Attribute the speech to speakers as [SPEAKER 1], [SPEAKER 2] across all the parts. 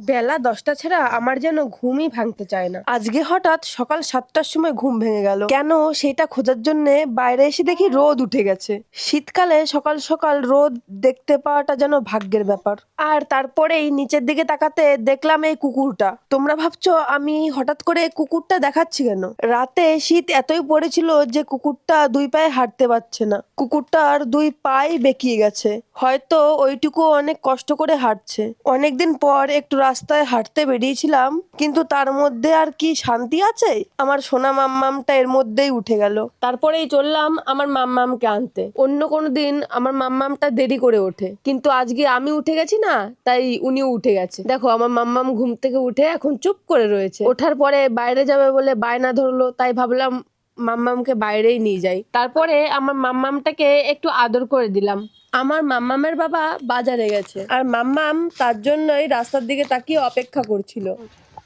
[SPEAKER 1] বেলা দশটা ছাড়া আমার যেন ঘুমই ভাঙতে চায় না। আজকে হঠাৎ সকাল সাতটার সময় ঘুম ভেঙে গেল। কেন সেটা খোঁজার জন্য বাইরে এসে দেখি রোদ উঠে গেছে। শীতকালে সকাল সকাল রোদ দেখতে পাওয়াটা যেন ভাগ্যের ব্যাপার। আর তারপরেই নিচের দিকে তাকাতে দেখলাম এই কুকুরটা। তোমরা ভাবছ আমি হঠাৎ করে কুকুরটা দেখাচ্ছি কেন? রাতে শীত এতই পড়েছিল যে কুকুরটা দুই পায়ে হাঁটতে পারছে না। কুকুরটার দুই পায়ে বেঁকিয়ে গেছে। হয়তো ওইটুকু অনেক কষ্ট করে হাঁটছে। অনেকদিন পর একটু রাস্তায় হাঁটতে বেরিয়েছিলাম, কিন্তু তার মধ্যে আর কি শান্তি আছে? আমার সোনা মাম্মামটা এর মধ্যেই উঠে গেল। তারপরেই চললাম আমার মাম্মামকে আনতে। অন্য কোনো দিন আমার মাম্মামটা দেরি করে ওঠে। কিন্তু আজকে আমি উঠে গেছি না, তাই উনিও উঠে গেছে। দেখো, আমার মাম্মাম ঘুম থেকে উঠে এখন চুপ করে রয়েছে। ওঠার পরে বাইরে যাবে বলে বায়না ধরলো, তাই ভাবলাম মাম্মামকে বাইরেই নিয়ে যাই। তারপরে আমার মাম্মামটাকে একটু আদর করে দিলাম। আমার মাম্মামের বাবা বাজারে গেছে। আর মাম্মাম তার জন্যই রাস্তার দিকে তাকিয়ে অপেক্ষা করছিল।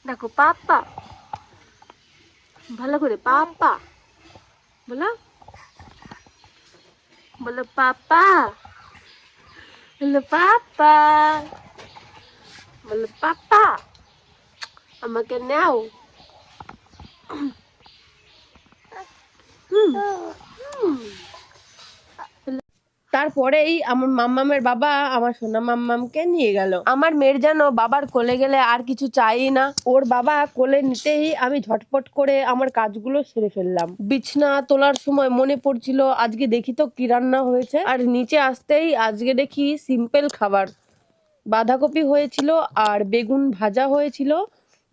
[SPEAKER 1] দেখো, পাপ্পা। ভালো করে পাপ্পা। বলো। বলো, পাপ্পা। বলো পাপ্পা। বলো, পাপ্পা। আমাকে নাও। তারপরেই আমার মাম্মামের বাবা আমার সোনা মাম্মামকে নিয়ে গেল। আমার মেয়ের যেন বাবার কোলে গেলে আর কিছু চাই না। ওর বাবা কোলে নিতেই আমি ঝটপট করে আমার কাজগুলো সেরে ফেললাম। বিছনা তোলার সময় মনে পড়ছিল, আজকে দেখি তো কি রান্না হয়েছে। আর নিচে আসতেই আজকে দেখি সিম্পল খাবার। বাঁধাকপি হয়েছিল আর বেগুন ভাজা হয়েছিল।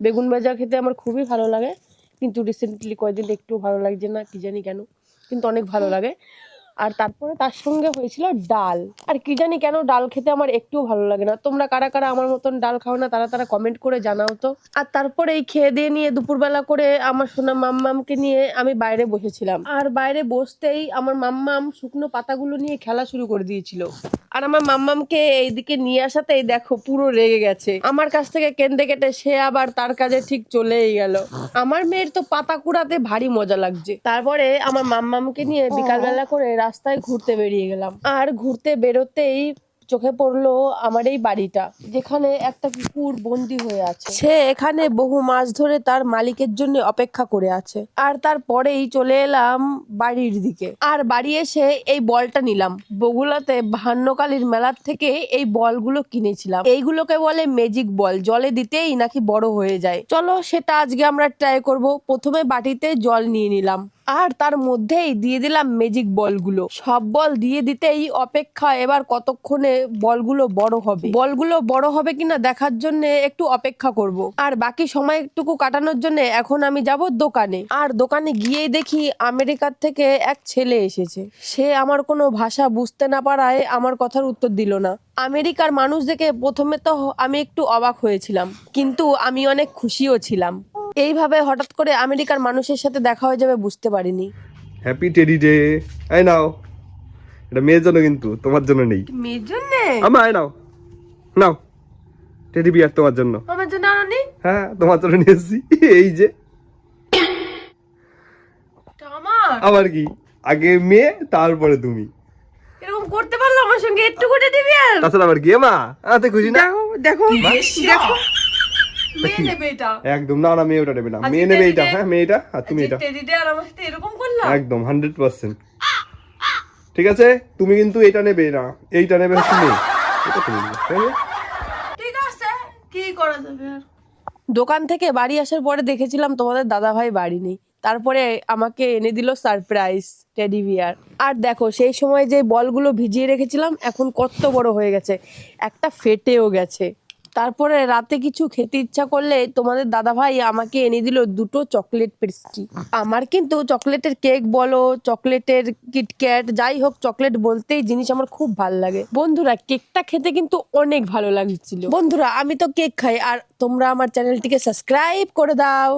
[SPEAKER 1] বেগুন ভাজা খেতে আমার খুবই ভালো লাগে। কিন্তু রিসেন্টলি কয়েকদিন একটু ভালো লাগছে না কি জানি কেন কিন্তু অনেক ভালো লাগে। আর তারপরে তার সঙ্গে হয়েছিল ডাল। আর কি জানি কেন ডাল খেতে আমার একটুও ভালো লাগে না। তোমরা কারা কারা আমার মতন ডাল খাও না, তারা তারা কমেন্ট করে জানাও তো। আর তারপরে এই খেয়ে দিয়ে নিয়ে দুপুরবেলা করে আমার সোনা মাম্মামকে নিয়ে আমি বাইরে বসেছিলাম। আর বাইরে বসতেই আমার মাম্মাম শুকনো পাতাগুলো নিয়ে খেলা শুরু করে দিয়েছিল। আর আমার মাম্মামকে এইদিকে নিয়ে আসাতেই দেখো পুরো রেগে গেছে। আমার কাছ থেকে কেন্দে কেটে সে আবার তার কাজে ঠিক চলেই গেল। আমার মেয়ের তো পাতা কুড়াতে ভারী মজা লাগছে। তারপরে আমার মাম্মামকে নিয়ে বিকালবেলা করে রাস্তায় ঘুরতে বেরিয়ে গেলাম। আর ঘুরতে বেরোতেই চোখে পড়ল আমার এই বাড়িটা, যেখানে একটা কুকুর বন্দি হয়ে আছে। সে এখানে বহু মাস ধরে তার মালিকের জন্য অপেক্ষা করে আছে। আর তারপরেই চলে এলাম বাড়ির দিকে। আর বাড়ি এসে এই বলটা নিলাম। বগুলাতে ভান্নকালীর মেলার থেকে এই বলগুলো কিনেছিলাম। এইগুলোকে বলে ম্যাজিক বল। জলে দিতেই নাকি বড় হয়ে যায়। চলো সেটা আজকে আমরা ট্রাই করব। প্রথমে বাটিতে জল নিয়ে নিলাম। আর তার মধ্যেই দিয়ে দিলাম ম্যাজিক বলগুলো। সব বল দিয়ে দিতেই অপেক্ষা এবার কতক্ষণে বলগুলো বড় হবে। বলগুলো বড় হবে কিনা দেখার জন্য একটু অপেক্ষা করব। আর বাকি সময়টুকু কাটানোর জন্য এখন আমি যাব দোকানে। আর দোকানে গিয়েই দেখি আমেরিকার থেকে এক ছেলে এসেছে। সে আমার কোনো ভাষা বুঝতে না পারায় আমার কথার উত্তর দিল না। আমেরিকার মানুষ দেখে প্রথমে তো আমি একটু অবাক হয়েছিলাম। কিন্তু আমি অনেক খুশিও ছিলাম। এইভাবে হঠাৎ করে আমেরিকার মানুষের সাথে দেখা হয়ে যাবে বুঝতে পারিনি।
[SPEAKER 2] হ্যাপি টেডি ডে আই নাও। এটা মেয়ের জন্য কিন্তু তোমার জন্য নেই।
[SPEAKER 1] মেয়ের জন্য?
[SPEAKER 2] আমা I now. Now. Teddy bear তোমার জন্য।
[SPEAKER 1] আমার জন্য আনি
[SPEAKER 2] হ্যাঁ তোমার জন্য নিয়ে এসেছি। এই যে।
[SPEAKER 1] আমার?
[SPEAKER 2] আবার কি? আগে মেয়ে তারপরে তুমি।
[SPEAKER 1] এরকম করতে পারল আমার সঙ্গে একটু করে দিবি আর
[SPEAKER 2] তাছাড়া আবার কি মা আতে খুশি না?
[SPEAKER 1] দেখো দেখো। দেখো। মেয়ে নেবে এটা।
[SPEAKER 2] একদম না না মেয়ে ওটা নেবে না। মেয়ে নেবে এইটা হ্যাঁ মেয়েটা আর তুমি এটা।
[SPEAKER 1] টেডি আর আমার সাথে এরকম করলাম?
[SPEAKER 2] একদম হান্ড্রেড পার্সেন্ট। ঠিক আছে? তুমি কিন্তু এটা নেবে না। এইটা নেবে হচ্ছে মেয়ে। এটা তুমি নেবে
[SPEAKER 1] ঠিক আছে কি করা যাবে আর? দোকান থেকে বাড়ি আসার পরে দেখেছিলাম তোমাদের দাদা ভাই বাড়ি নেই। তারপরে আমাকে এনে দিল সারপ্রাইজ টেডি বিয়ার আর দেখো সেই সময় যে বলগুলো ভিজিয়ে রেখেছিলাম এখন কত বড় হয়ে গেছে। একটা ফেটেও গেছে। তারপরে রাতে কিছু খেতে ইচ্ছা করলে তোমাদের দাদা ভাই আমাকে এনে দিল দুটো চকলেট পেস্ট্রি আমার কিন্তু চকলেটের কেক বলো, চকলেটের কিটক্যাট যাই হোক, চকলেট বলতেই জিনিস আমার খুব ভালো লাগে। বন্ধুরা, কেকটা খেতে কিন্তু অনেক ভালো লাগছিল। বন্ধুরা, আমি তো কেক খাই, আর তোমরা আমার চ্যানেলটিকে সাবস্ক্রাইব করে দাও।